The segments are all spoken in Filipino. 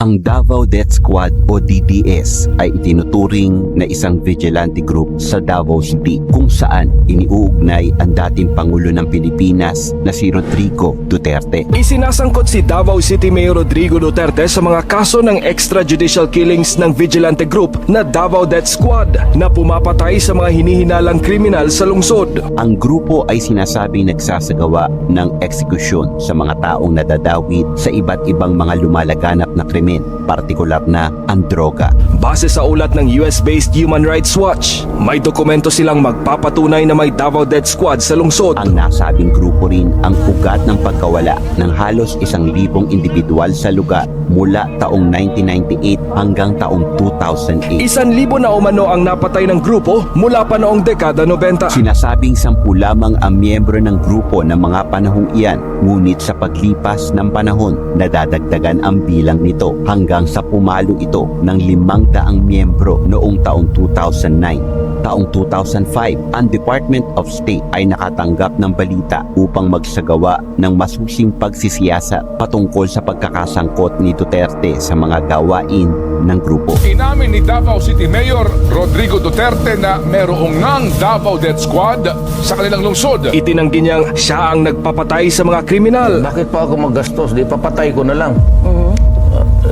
Ang Davao Death Squad o DDS ay itinuturing na isang vigilante group sa Davao City kung saan iniuugnay ang dating Pangulo ng Pilipinas na si Rodrigo Duterte. Isinasangkot si Davao City Mayor Rodrigo Duterte sa mga kaso ng extrajudicial killings ng vigilante group na Davao Death Squad na pumapatay sa mga hinihinalang kriminal sa lungsod. Ang grupo ay sinasabing nagsasagawa ng eksekusyon sa mga taong nadadawit sa iba't ibang mga lumalaganap na krimen, partikular na ang droga. Base sa ulat ng US-based Human Rights Watch, may dokumento silang magpapatunay na may Davao Death Squad sa lungsod. Ang nasabing grupo rin ang ugat ng pagkawala ng halos isang libong individual sa lugar mula taong 1998 hanggang taong 2008. Isan libo na umano ang napatay ng grupo mula pa noong dekada 90. Sinasabing sampu lamang ang miyembro ng grupo ng mga panahong iyan, ngunit sa paglipas ng panahon, nadadagdagan ang bilang nito hanggang sa pumalo ito ng limang daang miyembro noong taong 2009. Taong 2005, ang Department of State ay nakatanggap ng balita upang magsagawa ng masusing pagsisiyasa patungkol sa pagkakasangkot ni Duterte sa mga gawain ng grupo. Inamin ni Davao City Mayor Rodrigo Duterte na merong ngang Davao Death Squad sa kanilang lungsod. Itinanggi niyang siya ang nagpapatay sa mga kriminal. Bakit pa ako magastos? Di papatay ko na lang. Uh,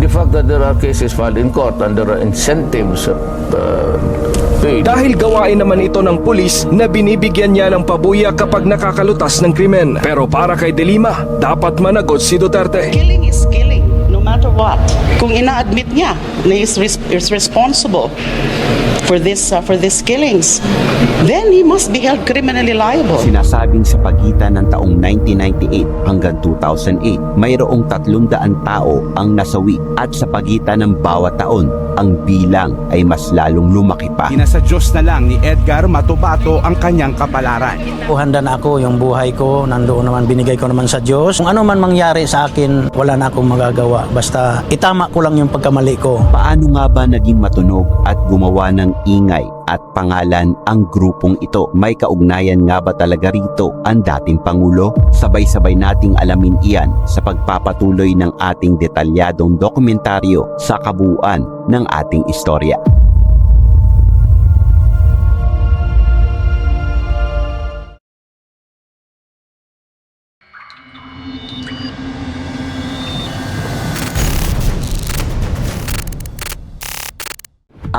the fact that there are cases filed in court and there are incentives uh, paid. Dahil gawain naman ito ng pulis na binibigyan niya ng pabuya kapag nakakalutas ng krimen. Pero para kay Delima, dapat managot si Duterte. Killing is killing, no matter what. Kung ina-admit niya na is, is responsible for this uh, for these killings, then he must be held criminally liable. Sinasabing sa pagitan ng taong 1998 hanggang 2008, mayroong 300 tao ang nasawi at sa pagitan ng bawat taon, ang bilang ay mas lalong lumaki pa. Inasa Diyos na lang ni Edgar Matubato ang kanyang kapalaran. O, handa na ako, yung buhay ko, nandoon naman, binigay ko naman sa Diyos. Kung ano man mangyari sa akin, wala na akong magagawa. Basta itama ko lang yung pagkamali ko. Paano nga ba naging matunog at gumawa ng ingay at pangalan ang grupong ito? May kaugnayan nga ba talaga rito ang dating Pangulo? Sabay-sabay nating alamin iyan sa pagpapatuloy ng ating detalyadong dokumentaryo sa kabuuan ng ating istorya.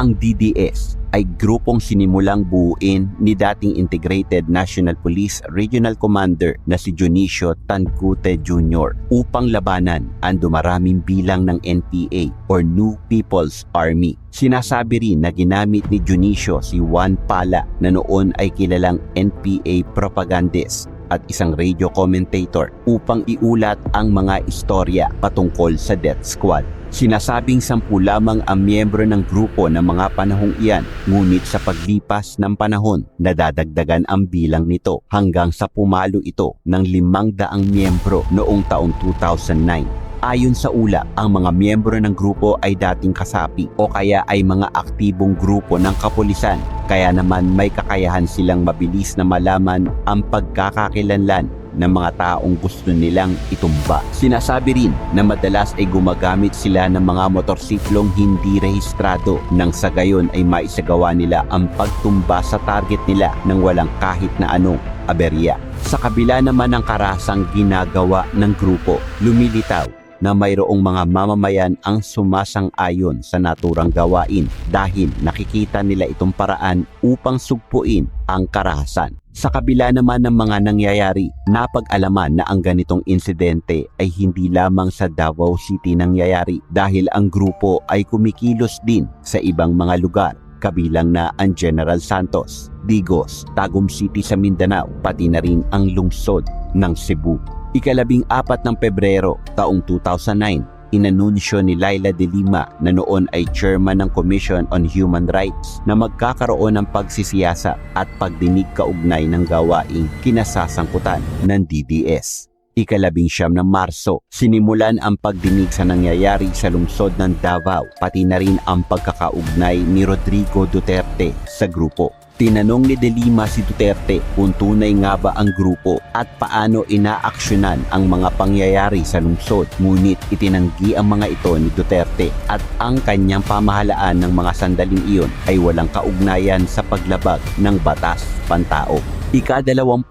Ang DDS ay grupong sinimulang buuin ni dating Integrated National Police Regional Commander na si Junicio Tancute Jr. upang labanan ang dumaraming bilang ng NPA or New People's Army. Sinasabi rin na ginamit ni Junicio si Juan Pala na noon ay kilalang NPA propagandist at isang radio commentator upang iulat ang mga istorya patungkol sa Death Squad. Sinasabing sampu lamang ang miyembro ng grupo ng mga panahong iyan, ngunit sa paglipas ng panahon, nadadagdagan ang bilang nito hanggang sa pumalo ito ng limang daang miyembro noong taong 2009. Ayon sa ula, ang mga miyembro ng grupo ay dating kasapi o kaya ay mga aktibong grupo ng kapulisan kaya naman may kakayahan silang mabilis na malaman ang pagkakakilanlan ng mga taong gusto nilang itumba. Sinasabi rin na madalas ay gumagamit sila ng mga motorsiklong hindi rehistrado nang sa gayon ay maisagawa nila ang pagtumba sa target nila nang walang kahit na anong aberya. Sa kabila naman ng karasang ginagawa ng grupo, lumilitaw na mayroong mga mamamayan ang sumasang-ayon sa naturang gawain dahil nakikita nila itong paraan upang sugpuin ang karahasan. Sa kabila naman ng mga nangyayari, napag-alaman na ang ganitong insidente ay hindi lamang sa Davao City nangyayari dahil ang grupo ay kumikilos din sa ibang mga lugar kabilang na ang General Santos, Digos, Tagum City sa Mindanao, pati na rin ang lungsod ng Cebu. Ikalabing apat ng Pebrero taong 2009, inanunsyo ni Laila de Lima na noon ay chairman ng Commission on Human Rights na magkakaroon ng pagsisiyasa at pagdinig kaugnay ng gawaing kinasasangkutan ng DDS. Ikalabing siyam ng Marso, sinimulan ang pagdinig sa nangyayari sa lungsod ng Davao, pati na rin ang pagkakaugnay ni Rodrigo Duterte sa grupo. Tinanong ni De Lima si Duterte kung tunay nga ba ang grupo at paano inaaksyonan ang mga pangyayari sa lungsod. Ngunit itinanggi ang mga ito ni Duterte at ang kanyang pamahalaan ng mga sandaling iyon ay walang kaugnayan sa paglabag ng batas pantao. Ika-28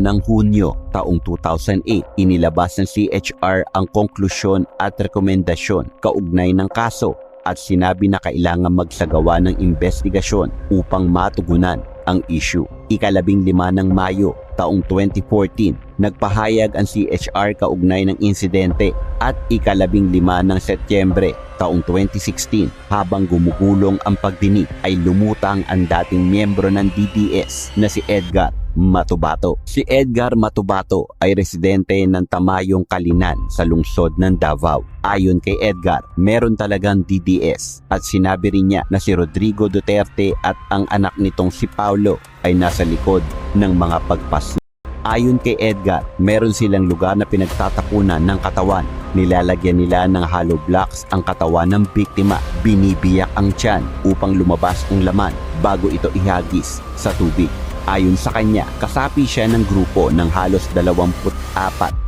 ng Hunyo taong 2008, inilabas ng CHR ang konklusyon at rekomendasyon kaugnay ng kaso at sinabi na kailangan magsagawa ng investigasyon upang matugunan ang issue. Ikalabing lima ng Mayo taong 2014, nagpahayag ang CHR kaugnay ng insidente at ikalabing lima ng Setyembre taong 2016 habang gumugulong ang pagdinig ay lumutang ang dating miyembro ng DDS na si Edgar Matubato. Si Edgar Matubato ay residente ng Tamayong Kalinan sa lungsod ng Davao. Ayon kay Edgar, meron talagang DDS at sinabi rin niya na si Rodrigo Duterte at ang anak nitong si Paulo ay nasa likod ng mga pagpas Ayon kay Edgar, meron silang lugar na pinagtatakunan ng katawan. Nilalagyan nila ng hollow blocks ang katawan ng biktima. Binibiyak ang tiyan upang lumabas ang laman bago ito ihagis sa tubig. Ayon sa kanya, kasapi siya ng grupo ng halos 24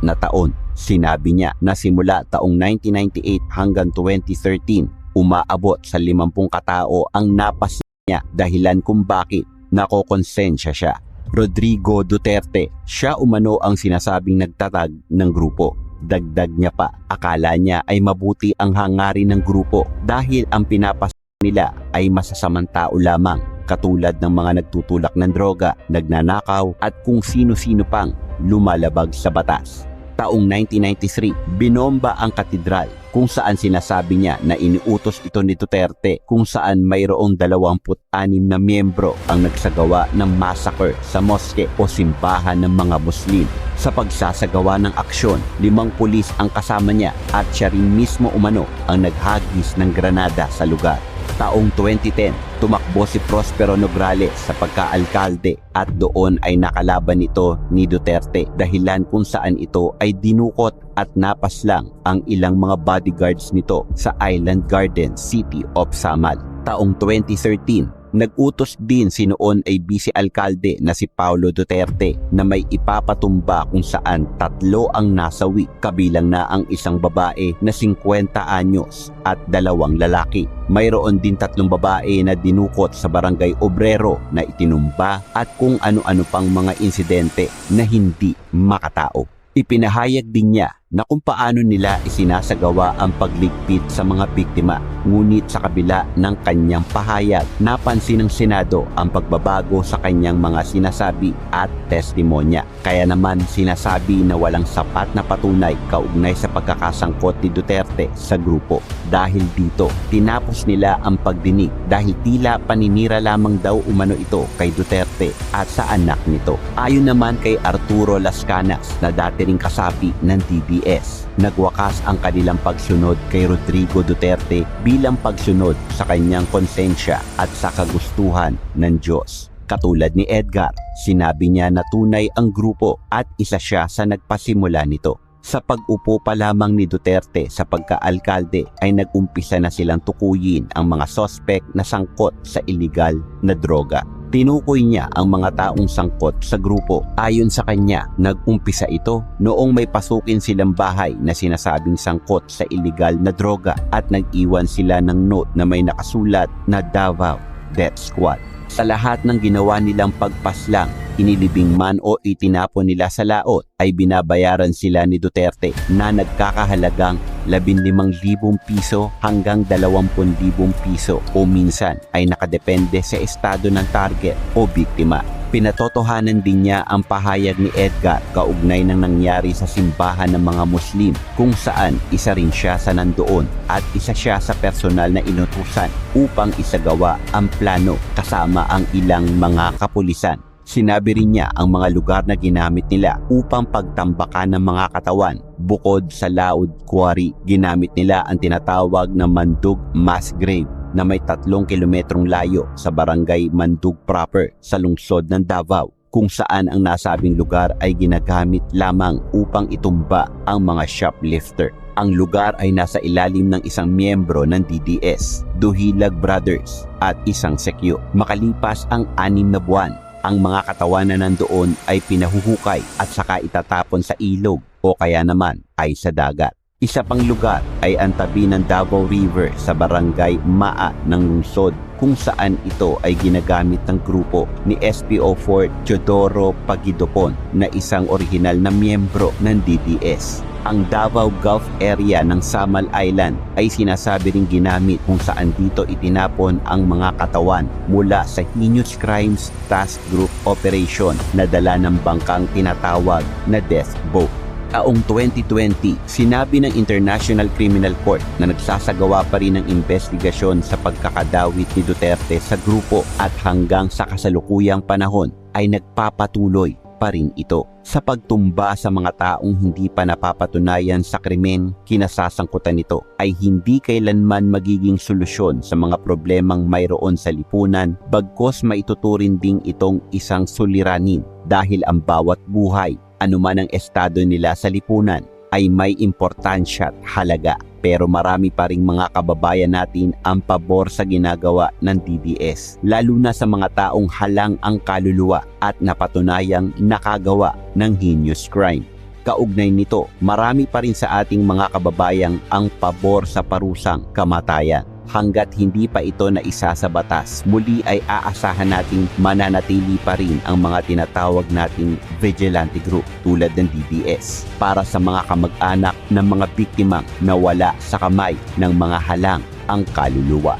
na taon. Sinabi niya na simula taong 1998 hanggang 2013, umaabot sa 50 katao ang napas niya dahilan kung bakit nakokonsensya siya. Rodrigo Duterte, siya umano ang sinasabing nagtatag ng grupo. Dagdag niya pa, akala niya ay mabuti ang hangarin ng grupo dahil ang pinapas nila ay masasamang lamang katulad ng mga nagtutulak ng droga, nagnanakaw at kung sino-sino pang lumalabag sa batas. Taong 1993, binomba ang katedral kung saan sinasabi niya na iniutos ito ni Duterte kung saan mayroong 26 na miyembro ang nagsagawa ng massacre sa moske o simbahan ng mga Muslim. Sa pagsasagawa ng aksyon, limang pulis ang kasama niya at siya rin mismo umano ang naghagis ng granada sa lugar. Taong 2010, tumakbo si Prospero Nograles sa pagkaalkalde at doon ay nakalaban ito ni Duterte dahilan kung saan ito ay dinukot at napaslang ang ilang mga bodyguards nito sa Island Garden City of Samal. Taong 2013, Nag-utos din si noon ay vice alkalde na si Paulo Duterte na may ipapatumba kung saan tatlo ang nasawi kabilang na ang isang babae na 50 anyos at dalawang lalaki. Mayroon din tatlong babae na dinukot sa barangay Obrero na itinumba at kung ano-ano pang mga insidente na hindi makatao. Ipinahayag din niya na kung paano nila isinasagawa ang pagligpit sa mga biktima. Ngunit sa kabila ng kanyang pahayag, napansin ng Senado ang pagbabago sa kanyang mga sinasabi at testimonya. Kaya naman sinasabi na walang sapat na patunay kaugnay sa pagkakasangkot ni Duterte sa grupo. Dahil dito, tinapos nila ang pagdinig dahil tila paninira lamang daw umano ito kay Duterte at sa anak nito. Ayon naman kay Arturo Lascanas na dati ring kasapi ng DBS, nagwakas ang kanilang pagsunod kay Rodrigo Duterte bilang pagsunod sa kanyang konsensya at sa kagustuhan ng Diyos. Katulad ni Edgar, sinabi niya na tunay ang grupo at isa siya sa nagpasimula nito. Sa pag-upo pa lamang ni Duterte sa pagkaalkalde ay nag-umpisa na silang tukuyin ang mga sospek na sangkot sa iligal na droga. Tinukoy niya ang mga taong sangkot sa grupo. Ayon sa kanya, nag-umpisa ito noong may pasukin silang bahay na sinasabing sangkot sa iligal na droga at nag-iwan sila ng note na may nakasulat na Davao Death Squad. Sa lahat ng ginawa nilang pagpaslang, inilibing man o itinapon nila sa laot ay binabayaran sila ni Duterte na nagkakahalagang 15,000 piso hanggang 20,000 piso o minsan ay nakadepende sa estado ng target o biktima. Pinatotohanan din niya ang pahayag ni Edgar kaugnay ng nangyari sa simbahan ng mga Muslim kung saan isa rin siya sa nandoon at isa siya sa personal na inutusan upang isagawa ang plano kasama ang ilang mga kapulisan. Sinabi rin niya ang mga lugar na ginamit nila upang pagtambakan ng mga katawan. Bukod sa Laud Quarry, ginamit nila ang tinatawag na Mandug Mass Grave na may tatlong kilometrong layo sa barangay Mandug proper sa lungsod ng Davao. kung saan ang nasabing lugar ay ginagamit lamang upang itumba ang mga shoplifter. Ang lugar ay nasa ilalim ng isang miyembro ng DDS, Duhilag Brothers, at isang sekyo. Makalipas ang anim na buwan, ang mga katawan na nandoon ay pinahuhukay at saka itatapon sa ilog o kaya naman ay sa dagat. Isa pang lugar ay ang tabi ng Davao River sa barangay Maa ng lungsod kung saan ito ay ginagamit ng grupo ni SPO Fort Teodoro Pagidopon na isang orihinal na miyembro ng DDS. Ang Davao Gulf area ng Samal Island ay sinasabi ring ginamit kung saan dito itinapon ang mga katawan mula sa Heinous Crimes Task Group Operation na dala ng bangkang tinatawag na Death Boat. Taong 2020, sinabi ng International Criminal Court na nagsasagawa pa rin ng investigasyon sa pagkakadawit ni Duterte sa grupo at hanggang sa kasalukuyang panahon ay nagpapatuloy pa rin ito. Sa pagtumba sa mga taong hindi pa napapatunayan sa krimen kinasasangkutan nito ay hindi kailanman magiging solusyon sa mga problemang mayroon sa lipunan bagkos maituturin ding itong isang suliranin dahil ang bawat buhay anuman ang estado nila sa lipunan ay may importansya at halaga. Pero marami pa ring mga kababayan natin ang pabor sa ginagawa ng DDS, lalo na sa mga taong halang ang kaluluwa at napatunayang nakagawa ng heinous crime. Kaugnay nito, marami pa rin sa ating mga kababayang ang pabor sa parusang kamatayan hanggat hindi pa ito na isa sa batas, muli ay aasahan nating mananatili pa rin ang mga tinatawag nating vigilante group tulad ng DBS para sa mga kamag-anak ng mga biktimang nawala sa kamay ng mga halang ang kaluluwa.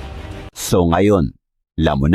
So ngayon, lamo?